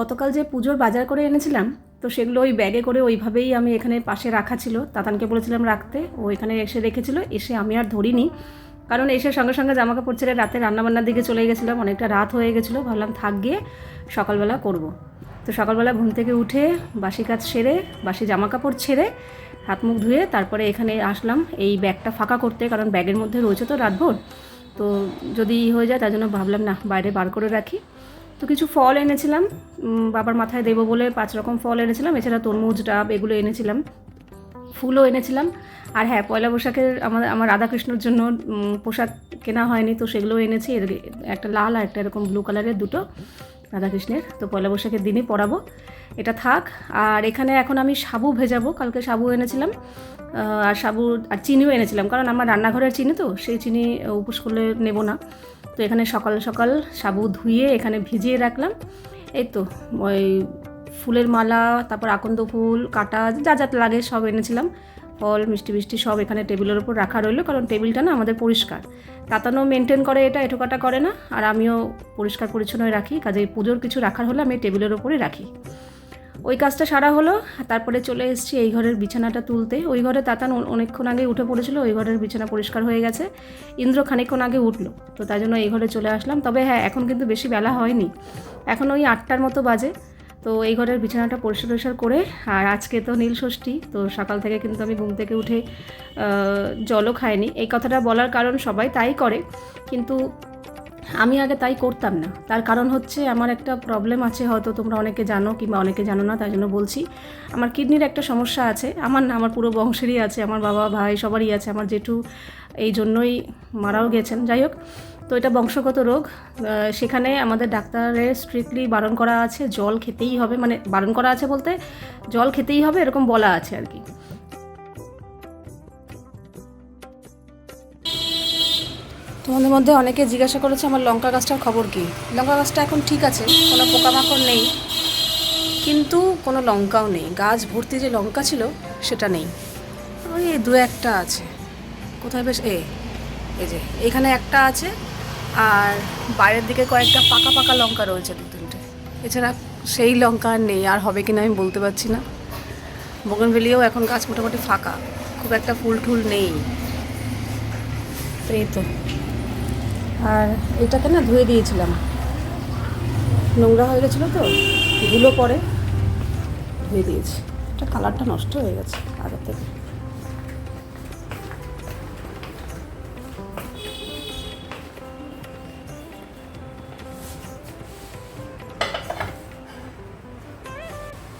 গতকাল যে পুজোর বাজার করে এনেছিলাম, তো সেগুলো ওই ব্যাগে করে ওইভাবেই আমি এখানে পাশে রাখা ছিল। তাতানকে বলেছিলাম রাখতে, ও এখানে এসে রেখেছিল। এসে আমি আর ধরিনি। কারণ এসে সঙ্গে সঙ্গে জামা কাপড় ছেড়ে রাতে রান্নাবান্নার দিকে চলে গেছিলাম। অনেকটা রাত হয়ে গেছিল। ভাবলাম, থাক গিয়ে সকালবেলা করব। তো সকালবেলা ঘুম থেকে উঠে বাসি কাজ সেরে, বাসি জামা কাপড় ছেড়ে হাত মুখ ধুয়ে তারপরে এখানে আসলাম। এই ব্যাগটা ফাঁকা করতে, কারণ ব্যাগের মধ্যে রয়েছে তো রাতভর। তো যদি হয়ে যায়, তার জন্য ভাবলাম, না, বাইরে বার করে রাখি। তো কিছু ফল এনেছিলাম বাবার মাথায় দেবো বলে পাঁচ রকম ফল এনেছিলাম, এছাড়া তরমুজ, ডাব এগুলো এনেছিলাম, ফুলও এনেছিলাম। আর হ্যাঁ পয়লা বৈশাখের আমার আমার রাধাকৃষ্ণর জন্য পোশাক কেনা হয়নি, তো সেগুলো এনেছি। একটা লাল আর একটা এরকম ব্লু কালারের দুটো রাধাকৃষ্ণের। তো পয়লা বৈশাখের দিনই পরাবো। এটা থাক। আর এখানে এখন আমি সাবু ভেজাবো, কালকে সাবু এনেছিলাম। আর সাবু আর চিনিও এনেছিলাম, কারণ আমার রান্নাঘরের চিনি তো, সেই চিনি উপোস করলে নেব না। তো এখানে সকাল সকাল সাবু ধুয়ে এখানে ভিজিয়ে রাখলাম। এই তো, ওই ফুলের মালা, তারপর আকন্দ ফুল কাটা যা যা লাগে সব এনেছিলাম। ফল, মিষ্টি মিষ্টি সব এখানে টেবিলের ওপর রাখা রইল, কারণ টেবিলটা না আমাদের পরিষ্কার। তাতানো মেনটেন করে, এটা এটোকাটা করে না, আর আমিও পরিষ্কার পরিচ্ছন্নই রাখি কাজে পুজোর কিছু রাখার হলে আমি টেবিলের ওপরে রাখি। ওই কাজটা সারা হলো, তারপরে চলে এসেছি এই ঘরের বিছানাটা তুলতে। ওই ঘরে তাতান অনেকক্ষণ আগে উঠে পড়েছিল, ওই ঘরের বিছানা পরিষ্কার হয়ে গেছে। ইন্দ্র খানিকক্ষণ আগে উঠল, তো তাই জন্য এই ঘরে চলে আসলাম। তবে হ্যাঁ এখন কিন্তু বেশি বেলা হয়নি। এখন ওই আটটার মতো বাজে, তো এই ঘরের বিছানাটা পরিষ্কার টরিষ্কার করে, আর আজকে তো নীল ষষ্ঠী, তো সকাল থেকে কিন্তু আমি ঘুম থেকে উঠে জলও খাইনি। এই কথাটা বলার কারণ সবাই তাই করে, কিন্তু আমি আগে তাই করতাম না। তার কারণ হচ্ছে আমার একটা প্রবলেম আছে, হয়তো তোমরা অনেকে জানো কিংবা অনেকে জানো না, তাই জন্য বলছি। আমার কিডনির একটা সমস্যা আছে। আমার না, আমার পুরো বংশেরই আছে, আমার বাবা, ভাই সবারই আছে, আমার জেঠু এই জন্যই মারাও গেছেন। যাই হোক, তো এটা বংশগত রোগ। সেখানে আমাদের ডাক্তারের স্ট্রিক্টলি বারণ করা আছে, জল খেতেই হবে মানে বারণ করা আছে বলতে, জল খেতেই হবে, এরকম বলা আছে আর কি। তোমাদের মধ্যে অনেকে জিজ্ঞাসা করেছে আমার লঙ্কা গাছটার খবর কী? লঙ্কা গাছটা এখন ঠিক আছে, কোনো পোকামাকড় নেই, কিন্তু কোনো লঙ্কাও নেই। গাছ ভর্তি যে লঙ্কা ছিল, সেটা নেই। ওই দু একটা আছে। কোথায় বেশ? এ, এই যে, এখানে একটা আছে, আর বাইরের দিকে কয়েকটা পাকা পাকা লঙ্কা রয়েছে দু তিনটে। এছাড়া সেই লঙ্কা আর নেই, আর হবে কিনা আমি বলতে পারছি না। বগনভেলিও এখন গাছ মোটামুটি ফাঁকা, খুব একটা ফুল টুল নেই। এই তো। আর এটাকে না ধুয়ে দিয়েছিলাম। নোংরা হয়ে গেছিল তো, ধুলো পরে ধুয়ে দিয়েছি। এটা কালারটা নষ্ট হয়ে গেছে আগের থেকে।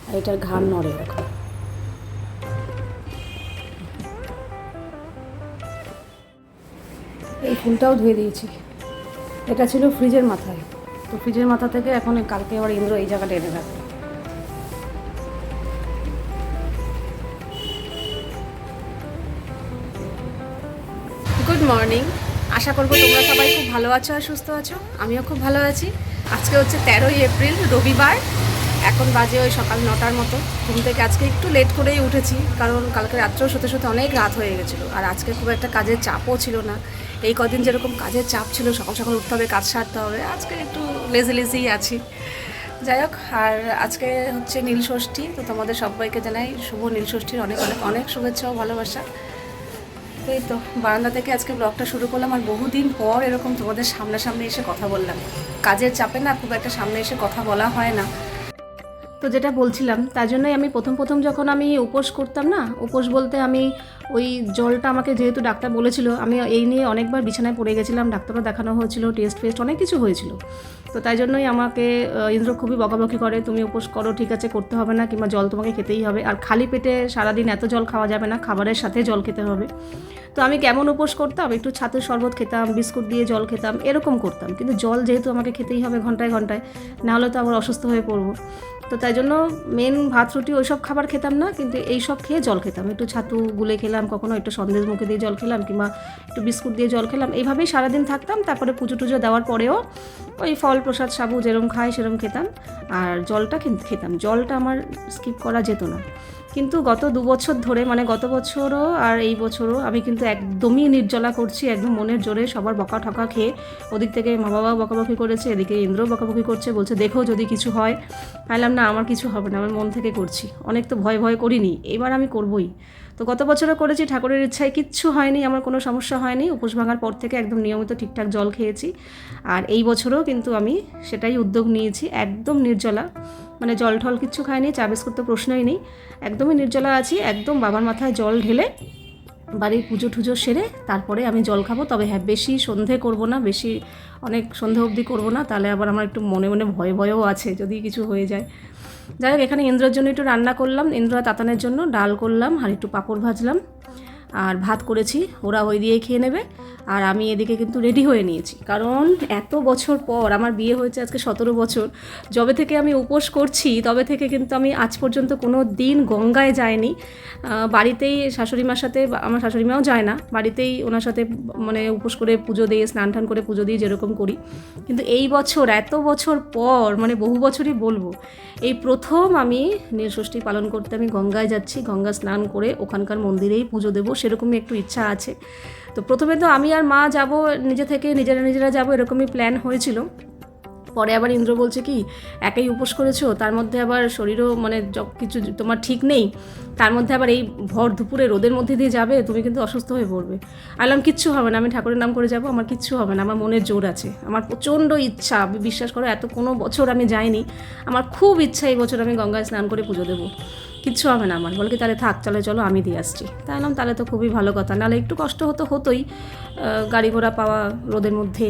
আর এটার ঘাম নড়ে এখন। এই ফুলটাও ধুয়ে দিয়েছি। এটা ছিল ফ্রিজের মাথায়। তো ফ্রিজের মাথা থেকে এখন কালকে আবার ইন্দ্র এই জায়গাটা এনে রাখবে। গুড মর্নিং আশা করব তোমরা সবাই খুব ভালো আছো আর সুস্থ আছো। আমিও খুব ভালো আছি। আজকে হচ্ছে তেরোই এপ্রিল, রবিবার। এখন বাজে ওই সকাল নটার মতো। ঘুম থেকে আজকে একটু লেট করেই উঠেছি, কারণ কালকে রাত্রেও শুতে শুতে অনেক রাত হয়ে গেছিল। আর আজকে খুব একটা কাজের চাপও ছিল না। এই কদিন যেরকম কাজের চাপ ছিল, সকাল সকাল উঠতে হবে, কাজ সারতে হবে, আজকে একটু লেজি লেজিই আছি। যাই হোক, আর আজকে হচ্ছে নীল ষষ্ঠী, তো তোমাদের সবাইকে জানাই শুভ নীল ষষ্ঠীর অনেক অনেক অনেক শুভেচ্ছা ও ভালোবাসা। এই তো, বারান্দা থেকে আজকে ব্লগটা শুরু করলাম, আর বহুদিন পর এরকম তোমাদের সামনাসামনি এসে কথা বললাম। কাজের চাপে না খুব একটা সামনে এসে কথা বলা হয় না। তো যেটা বলছিলাম, তার জন্যই আমি প্রথম প্রথম যখন আমি উপোস করতাম না, উপোস বলতে আমি ওই জলটা আমাকে যেহেতু ডাক্তার বলেছিল, আমি এই নিয়ে অনেকবার বিছানায় পড়ে গেছিলাম ডাক্তারও দেখানো হয়েছিল, টেস্ট ফেস্ট অনেক কিছু হয়েছিল। তো তাই জন্যই আমাকে ইন্দ্র খুবই বকাবকি করে, তুমি উপোস করো, ঠিক আছে, করতে হবে না, কিংবা জল তোমাকে খেতেই হবে। আর খালি পেটে সারাদিন এত জল খাওয়া যাবে না, খাবারের সাথে জল খেতে হবে। তো আমি কেমন উপোস করতাম? একটু ছাতুর শরবত খেতাম, বিস্কুট দিয়ে জল খেতাম, এরকম করতাম। কিন্তু জল যেহেতু আমাকে খেতেই হবে ঘন্টায় ঘন্টায় না হলে তো আবার অসুস্থ হয়ে পড়ব। তো তাই জন্য মেন ভাত, রুটি ওইসব খাবার খেতাম না, কিন্তু এই সব খেয়ে জল খেতাম। একটু ছাতু গুলে খেলাম, কখনো একটু সন্দেশ মুখে দিয়ে জল খেলাম, কিংবা একটু বিস্কুট দিয়ে জল খেলাম। এইভাবেই সারাদিন থাকতাম। তারপরে পুজো টুজো দেওয়ার পরেও ওই ফল প্রসাদ, সাবু যেরম খাই সেরম খেতাম। আর জলটা খেতাম। জলটা আমার স্কিপ করা যেত না। কিন্তু গত দু বছর ধরে মানে গত বছরও আর এই বছরও আমি কিন্তু একদমই নির্জলা করছি, একদম মনের জোরে সবার বকা ঠকা খেয়ে। ওদিক থেকে মা বাবা বকাবকি করেছে, এদিকে ইন্দ্র বকাবকি করছে, বলছে, দেখো যদি কিছু হয়। পাইলাম না, আমার কিছু হবে না, আমি মন থেকে করছি। অনেক তো ভয় ভয় করিনি, এবার আমি করবই। তো গত বছরও করেছি, ঠাকুরের ইচ্ছায় কিচ্ছু হয়নি, আমার কোনো সমস্যা হয়নি, উপোস ভাঙার পর থেকে একদম নিয়মিত ঠিকঠাক জল খেয়েছি। আর এই বছরও কিন্তু আমি সেটাই উদ্যোগ নিয়েছি, একদম নির্জলা। মানে জল ঠল কিচ্ছু খাইনি চা বিস্কুট তো প্রশ্নই নেই। একদমই নির্জলা আছি, একদম বাবার মাথায় জল ঢেলে বাড়ির পুজো টুজো সেরে তারপরে আমি জল খাব, তবে হ্যাঁ বেশি সন্ধে করব না, বেশি অনেক সন্ধে অবধি করব না, তাহলে আবার আমার একটু মনে মনে ভয় ভয়ও আছে, যদি কিছু হয়ে যায়। যাই হোক, এখানে ইন্দ্রর জন্য একটু রান্না করলাম, ইন্দ্র তাতানের জন্য ডাল করলাম, আর একটু পাঁপড় ভাজলাম। আর ভাত করেছি, ওরা ওই দিয়ে খেয়ে নেবে। আর আমি এদিকে কিন্তু রেডি হয়ে নিয়েছি। কারণ এত বছর পর আমার বিয়ে হয়েছে আজকে সতেরো বছর, যবে থেকে আমি উপোস করছি, তবে থেকে কিন্তু আমি আজ পর্যন্ত কোনো দিন গঙ্গায় যাইনি। বাড়িতেই শাশুড়ি মার সাথে, আমার শাশুড়ি মাও যায় না, বাড়িতেই ওনার সাথে মানে উপোস করে পুজো দিয়ে, স্নান টান করে পুজো দিয়ে যেরকম করি। কিন্তু এই বছর, এত বছর পর মানে বহু বছরই বলব, এই প্রথম আমি নীলষষ্ঠী পালন করতে আমি গঙ্গায় যাচ্ছি, গঙ্গা স্নান করে ওখানকার মন্দিরেই পুজো দেবো, সেরকমই একটু ইচ্ছা আছে। তো প্রথমে তো আমি আর মা যাব, নিজে থেকে নিজেরা নিজেরা যাব, এরকমই প্ল্যান হয়েছিল। পরে আবার ইন্দ্র বলছে কি, একাই উপোস করেছ, তার মধ্যে আবার শরীরও মানে কিছু তোমার ঠিক নেই, তার মধ্যে আবার এই ভর দুপুরে রোদের মধ্যে দিয়ে যাবে, তুমি কিন্তু অসুস্থ হয়ে পড়বে। আলাম কিচ্ছু হবে না, আমি ঠাকুরের নাম করে যাব, আমার কিচ্ছু হবে না, আমার মনের জোর আছে। আমার প্রচণ্ড ইচ্ছা বিশ্বাস করো, এত কোনো বছর আমি যাইনি, আমার খুব ইচ্ছা এই বছর আমি গঙ্গায় স্নান করে পুজো দেবো। কিচ্ছু হবে না আমার বলে কি, তাহলে থাক চলে চলো, আমি দিয়ে আসছি। তাই বললাম তাহলে তো খুবই ভালো কথা। নাহলে একটু কষ্ট হতো, হতোই। গাড়ি ঘোড়া পাওয়া রোদের মধ্যে।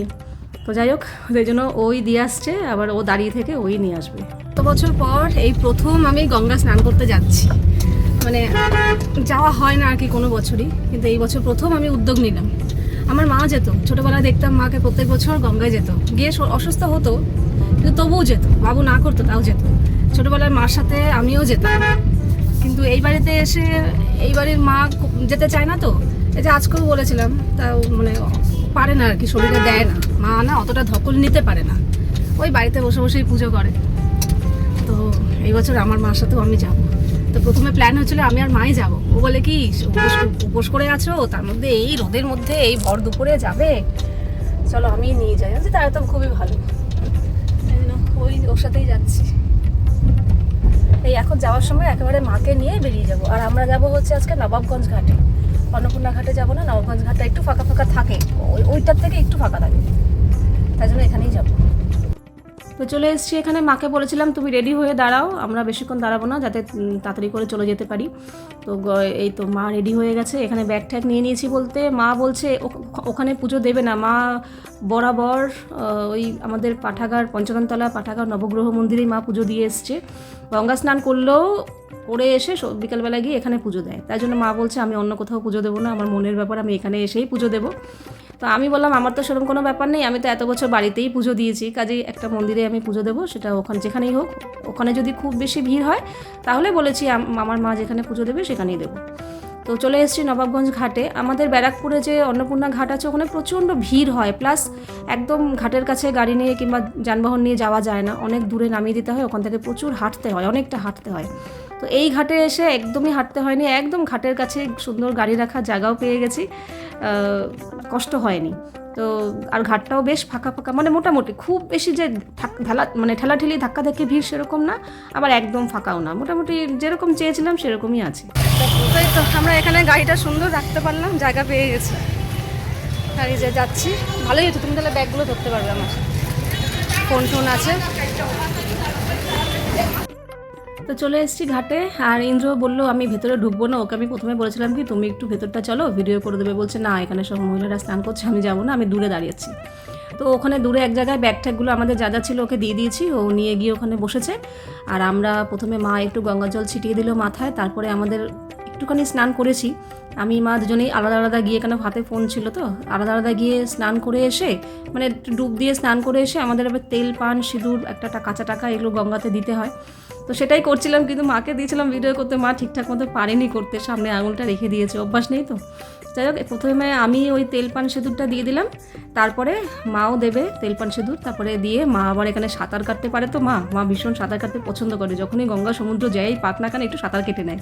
তো যাই হোক সেই জন্য ওই দিয়ে আসছে, আবার ও দাঁড়িয়ে থেকে ওই নিয়ে আসবে। কত বছর পর এই প্রথম আমি গঙ্গা স্নান করতে যাচ্ছি। মানে যাওয়া হয় না আর কি কোনো বছরই, কিন্তু এই বছর প্রথম আমি উদ্যোগ নিলাম। আমার মা যেত, ছোটোবেলায় দেখতাম মাকে প্রত্যেক বছর গঙ্গায় যেত। গিয়ে অসুস্থ হতো, কিন্তু তবুও যেত। বাবু না করতো, তাও যেত। ছোটোবেলায় মার সাথে আমিও যেতাম। কিন্তু এই বাড়িতে এসে, এই বাড়ির মা যেতে চায় না তো, এই যে আজকেও বলেছিলাম, তাও মানে পারে না আর কি শরীরে দেয় না। মা না অতটা ধকল নিতে পারে না। ওই বাড়িতে বসে বসেই পুজো করে। তো এই বছর আমার মার সাথেও আমি যাব। তো প্রথমে প্ল্যান হচ্ছিল আমি আর মাই যাব। ও বলে কি, উপোস উপোস করে আছো, তার মধ্যে এই রোদের মধ্যে এই ভর দুপুরে যাবে? চলো আমি নিয়ে যাই। তাহলে তো খুবই ভালো। ওই ওর সাথেই যাচ্ছি। এই এখন যাওয়ার সময় একেবারে মাকে নিয়ে বেরিয়ে যাব। আর আমরা যাব হচ্ছে আজকে নবাবগঞ্জ ঘাটে। অন্নপূর্ণা ঘাটে যাব না, নবাবগঞ্জ ঘাটটা একটু ফাঁকা ফাঁকা থাকে। ওই ওইটার থেকে একটু ফাঁকা থাকে। তাই জন্য এখানেই যাব। তো চলে এসেছি এখানে। মাকে বলেছিলাম, তুমি রেডি হয়ে দাঁড়াও, আমরা বেশিক্ষণ দাঁড়াবো না, যাতে তাড়াতাড়ি করে চলে যেতে পারি। তো এই তো মা রেডি হয়ে গেছে। এখানে ব্যাগ ট্যাগ নিয়ে নিয়েছি বলতে, মা বলছে ওখানে পুজো দেবে না। মা বরাবর ওই আমাদের পাঠাগার, পঞ্চগনতলা পাঠাগার, নবগ্রহ মন্দিরেই মা পুজো দিয়ে এসছে। গঙ্গা স্নান করলেও করে এসে বিকালবেলা গিয়ে এখানে পুজো দেয়। তাই জন্য মা বলছে, আমি অন্য কোথাও পুজো দেবো না, আমার মনের ব্যাপার, আমি এখানে এসেই পুজো দেবো। তো আমি বললাম, আমার তো সেরকম কোনো ব্যাপার নেই, আমি তো এত বছর বাড়িতেই পুজো দিয়েছি। কাজেই একটা মন্দিরে আমি পুজো দেবো, সেটা ওখানে, যেখানেই হোক। ওখানে যদি খুব বেশি ভিড় হয়, তাহলে বলেছি আমার মা যেখানে পুজো দেবে, সেখানেই দেবো। তো চলে এসেছি নবাবগঞ্জ ঘাটে। আমাদের ব্যারাকপুরে যে অন্নপূর্ণা ঘাট আছে, ওখানে প্রচণ্ড ভিড় হয়। প্লাস একদম ঘাটের কাছে গাড়ি নিয়ে কিংবা যানবাহন নিয়ে যাওয়া যায় না। অনেক দূরে নামিয়ে দিতে হয়, ওখান থেকে প্রচুর হাঁটতে হয়, অনেকটা হাঁটতে হয়। তো এই ঘাটে এসে একদমই হাঁটতে হয়নি, একদম ঘাটের কাছে সুন্দর গাড়ি রাখার জায়গাও পেয়ে গেছি কষ্ট হয়নি। তো আর ঘাটটাও বেশ ফাঁকা ফাঁকা মানে মোটামুটি খুব বেশি যে ঢালা মানে ঠেলাঠেলি ধাক্কা ধাক্কি ভিড় সেরকম না, আবার একদম ফাঁকাও না, মোটামুটি যেরকম চেয়েছিলাম সেরকমই আছে। তো, আমরা এখানে গাড়িটা সুন্দর রাখতে পারলাম, জায়গা পেয়ে গেছি। আর যে যাচ্ছি, ভালোই হতো তুমি তাহলে ব্যাগগুলো ধরতে পারবে আমার। ফোন টোন আছে। তো চলে এসেছি ঘাটে, আর ইন্দ্র বলল, আমি ভেতরে ঢুকবো না, ওকে আমি প্রথমে বলেছিলাম কি, তুমি একটু ভেতরটা চলো ভিডিও করে দেবে। বলছে, না, এখানে সব মহিলারা স্নান করছে, আমি যাব না, আমি দূরে দাঁড়িয়েছি তো ওখানে দূরে এক জায়গায় ব্যাগ ট্যাগগুলো আমাদের যা যা ছিল ওকে দিয়ে দিয়েছি, ও নিয়ে গিয়ে ওখানে বসেছে। আর আমরা প্রথমে মা একটু গঙ্গা জল ছিটিয়ে দিল মাথায়, তারপরে আমাদের একটুখানি স্নান করেছি। আমি, মা দুজনেই আলাদা আলাদা গিয়ে কেন হাতে ফোন ছিল তো, আলাদা আলাদা গিয়ে স্নান করে এসে মানে ডুব দিয়ে স্নান করে এসে আমাদের আবার তেল, পান, সিঁদুর, একটা কাঁচা টাকা এগুলো গঙ্গাতে দিতে হয়। তো সেটাই করছিলাম, কিন্তু মাকে দিয়েছিলাম ভিডিও করতে। মা ঠিকঠাক মতো পারেনি করতে, সামনে আঙুলটা রেখে দিয়েছে, অভ্যাস নেই তো। যাই হোক, প্রথমে আমি ওই তেল পান সিঁদুরটা দিয়ে দিলাম। তারপরে মাও দেবে তেল পান সিঁদুর, তারপরে দিয়ে মা আবার এখানে সাঁতার কাটতে পারে তো মা। মা ভীষণ সাঁতার কাটতে পছন্দ করে, যখনই গঙ্গা সমুদ্র যাই পাক না কেন একটু সাঁতার কেটে নেয়।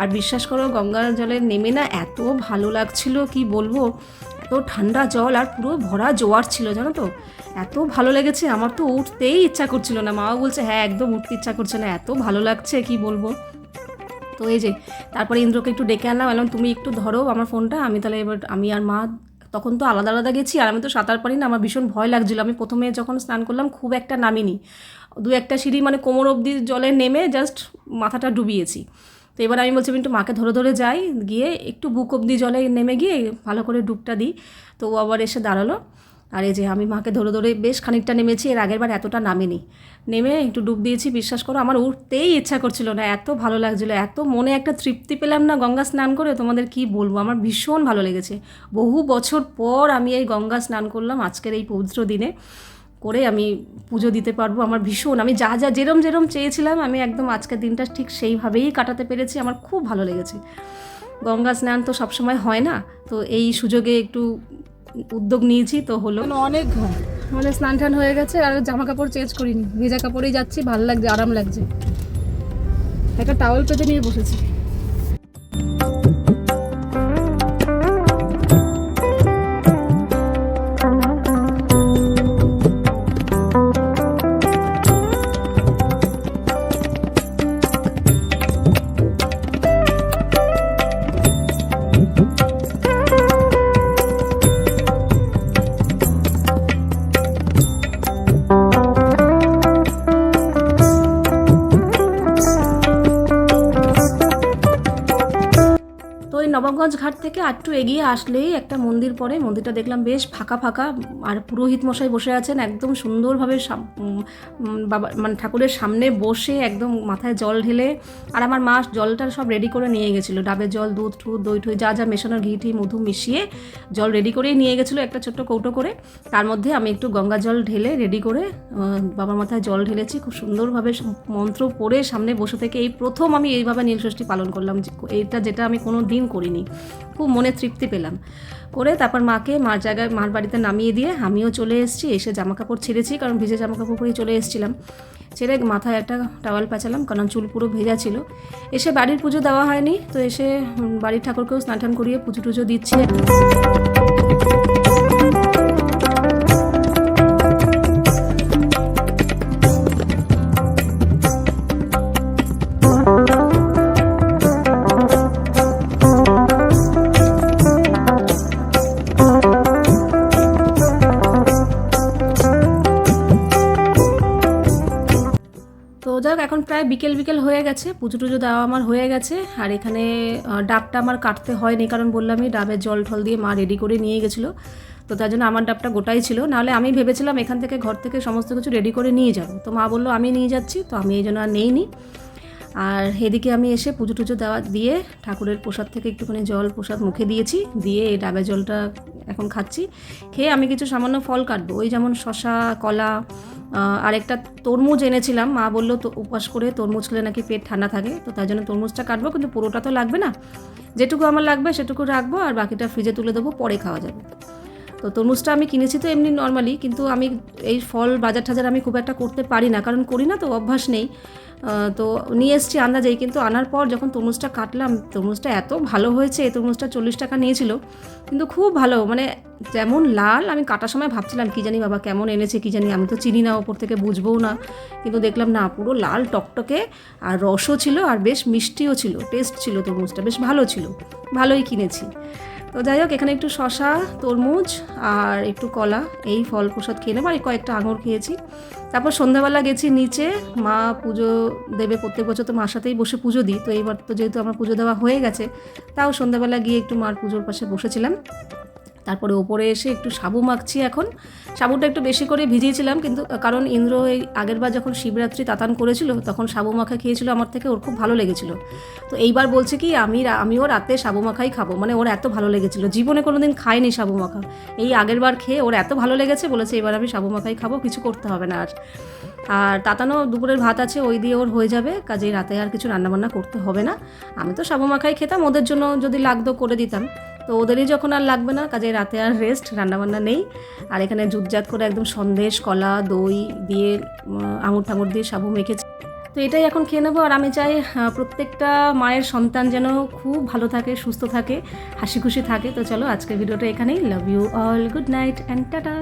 আর বিশ্বাস করো, গঙ্গার জলে নেমে না এত ভালো লাগছিল, কি বলব? এত ঠান্ডা জল আর পুরো ভরা জোয়ার ছিল, জানো তো? এত ভালো লেগেছে, আমার তো উঠতেই ইচ্ছা করছিল না। মাও বলছে হ্যাঁ একদম উঠতে ইচ্ছা করছে না, এত ভালো লাগছে, কি বলব? তো এই যে, তারপরে ইন্দ্রকে একটু ডেকে আনলাম, বললাম, তুমি একটু ধরো আমার ফোনটা, আমি তাহলে এবার, আমি আর মা তখন তো আলাদা আলাদা গেছি, আর আমি তো সাঁতার পারি না, আমার ভীষণ ভয় লাগছিল। আমি প্রথমে যখন স্নান করলাম, খুব একটা নামিনি। দু একটা সিঁড়ি মানে কোমর অবধি জলে নেমে জাস্ট মাথাটা ডুবিয়েছি। তো এবার আমি বলছি একটু মাকে ধরে ধরে যাই, গিয়ে একটু বুক অবধি জলে নেমে গিয়ে ভালো করে ডুবটা দিই। তো ও আবার এসে দাঁড়াল। আর এই যে আমি মাকে ধরে ধরে বেশ খানিকটা নেমেছি, এর আগের বার এতটা নামেনি। নেমে একটু ডুব দিয়েছি, বিশ্বাস করো, আমার উঠতেই ইচ্ছা করছিল না, এত ভালো লাগছিল, এত মনে একটা তৃপ্তি পেলাম না গঙ্গা স্নান করে, তোমাদের কি বলব? আমার ভীষণ ভালো লেগেছে। বহু বছর পর আমি এই গঙ্গা স্নান করলাম, আজকের এই পবিত্র দিনে। করে আমি পুজো দিতে পারব, আমার ভীষণ, আমি যা যা, যেরম যেরম চেয়েছিলাম, আমি একদম আজকের দিনটা ঠিক সেইভাবেই কাটাতে পেরেছি, আমার খুব ভালো লেগেছে। গঙ্গা স্নান তো সবসময় হয় না, তো এই সুযোগে একটু উদ্যোগ নিয়েছি তো হলো। অনেক ঘর। মানে স্নান টান হয়ে গেছে আর জামা কাপড় চেঞ্জ করিনি। ভেজা কাপড়েই যাচ্ছি ভালো লাগছে আরাম লাগছে। একটা টাওয়েল পেতে নিয়ে বসেছি। নবাবগঞ্জ ঘাট থেকে একটু এগিয়ে আসলেই একটা মন্দির পড়ে। মন্দিরটা দেখলাম বেশ ফাঁকা ফাঁকা। আর পুরোহিত মশাই বসে আছেন একদম সুন্দরভাবে বাবা মানে ঠাকুরের সামনে বসে একদম মাথায় জল ঢেলে। আর আমার মা জলটা সব রেডি করে নিয়ে গেছিল। ডাবের জল, দুধ টুধ, দই টই, যা যা মেশানোর ঘি টি, মধু মিশিয়ে জল রেডি করেই নিয়ে গেছিল একটা ছোট্ট কৌটো করে। তার মধ্যে আমি একটু গঙ্গা জল ঢেলে রেডি করে বাবার মাথায় জল ঢেলেছি। খুব সুন্দরভাবে মন্ত্র পড়ে সামনে বসে থেকে এই প্রথম আমি এইভাবে নীলষষ্ঠী পালন করলাম। এইটা যেটা আমি কোনো দিন করিনি। খুব মনে তৃপ্তি পেলাম। করে তারপর মাকে মার জায়গায় মার বাড়িতে নামিয়ে দিয়ে আমিও চলে এসেছি, এসে জামা কাপড় ছেড়েছি, কারণ ভিজে জামা কাপড় পরেই চলে এসেছিলাম। ছেড়ে মাথায় একটা টাওয়াল পাচালাম, কারণ চুল পুরো ভেজা ছিল। এসে বাড়ির পুজো দেওয়া হয়নি, তো এসে বাড়ির ঠাকুরকেও স্নান টান করিয়ে পুজো টুজো দিচ্ছি। প্রায় বিকেল বিকেল হয়ে গেছে, পুজো টুজো দেওয়া আমার হয়ে গেছে, আর এখানে ডাবটা আমার কাটতে হয়নি কারণ বললামই ডাবের জল ঠল দিয়ে মা রেডি করে নিয়ে গেছিল। তো তার জন্য আমার ডাবটা গোটাই ছিল। নাহলে আমি ভেবেছিলাম এখান থেকে ঘর থেকে সমস্ত কিছু রেডি করে নিয়ে যাব। তো মা বলল, আমি নিয়ে যাচ্ছি, তো আমি এই জন্য আর নেইনি। আর এদিকে আমি এসে পুজো টুজো দেওয়া দিয়ে ঠাকুরের প্রসাদ থেকে একটুখানি জল প্রসাদ মুখে দিয়েছি, দিয়ে এই ডাবের জলটা এখন খাচ্ছি। খেয়ে আমি কিছু সামান্য ফল কাটবো, ওই যেমন শশা কলা আরেকটা তরমুজ এনেছিলাম। মা বলল, তো উপাস করে তরমুজ খেলে নাকি পেট ঠান্ডা থাকে। তো তাই জন্য তরমুজটা কাটবো, কিন্তু পুরোটা তো লাগবে না। যেটুকু আমার লাগবে সেটুকু রাখব, আর বাকিটা ফ্রিজে তুলে দেবো, পরে খাওয়া যাবে। তো তরমুজটা আমি কিনেছি তো এমনি নর্মালি কিন্তু আমি এই ফল বাজার টাজার আমি খুব একটা করতে পারি না, কারণ করি না তো, অভ্যাস নেই। তো নিয়ে এসেছি আন্দাজেই কিন্তু আনার পর যখন তরমুজটা কাটলাম, তরমুজটা এত ভালো হয়েছে তরমুজটা চল্লিশ টাকা নিয়েছিল, কিন্তু খুব ভালো মানে যেমন লাল, আমি কাটার সময় ভাবছিলাম, কি জানি বাবা কেমন এনেছে, কি জানি, আমি তো চিনি না, ওপর থেকে বুঝবও না, কিন্তু দেখলাম না, পুরো লাল টকটকে, আর রসও ছিল, আর বেশ মিষ্টিও ছিল টেস্ট ছিল তরমুজটা, বেশ ভালো ছিল, ভালোই কিনেছি। তো যাই হোক, এখানে একটু শশা তরমুজ আর একটু কলা, এই ফল প্রসাদ খেয়ে নেব। আর কয়েকটা আঙুর খেয়েছি। তারপর সন্ধ্যাবেলা গেছি নিচে। মা পুজো দেবে প্রত্যেক বছর, তো মার সাথেই বসে পুজো দিই। তো এইবার তো যেহেতু আমার পুজো দেওয়া হয়ে গেছে, তাও সন্ধ্যাবেলা গিয়ে একটু মার পুজোর পাশে বসেছিলাম। তারপরে ওপরে এসে একটু সাবু মাখছি এখন। সাবুটা একটু বেশি করে ভিজিয়েছিলাম কিন্তু, কারণ ইন্দ্র এই আগেরবার যখন শিবরাত্রি তাতান করেছিল, তখন সাবু মাখা খেয়েছিল আমার থেকে, ওর খুব ভালো লেগেছিল। তো এইবার বলছে কি, আমি আমিও রাতে সাবু মাখাই খাব। মানে ওর এত ভালো লেগেছিল। জীবনে কোনো দিন খায়নি সাবু মাখা। এই আগের বার খেয়ে ওর এত ভালো লেগেছে, বলেছে এবার আমি সাবু মাখাই খাব, কিছু করতে হবে না আর। আর তাতানো দুপুরের ভাত আছে, ওই দিয়ে ওর হয়ে যাবে কাজেই রাতে আর কিছু রান্নাবান্না করতে হবে না। আমি তো সাবু মাখাই খেতাম, ওদের জন্য যদি লাগতো করে দিতাম। তো ওদেরই যখন আর লাগবে না, কাজে রাতে আর রেস্ট রান্নাবান্না নেই। আর এখানে জুতজাত করে একদম সন্দেশ, কলা, দই দিয়ে আঙুর টাঙুর দিয়ে সাবু মেখেছি। তো এটাই এখন খেয়ে নেব। আর আমি চাই প্রত্যেকটা মায়ের সন্তান যেন খুব ভালো থাকে, সুস্থ থাকে হাসি খুশি থাকে। তো চলো আজকের ভিডিওটা এখানেই। Love you all good night and tata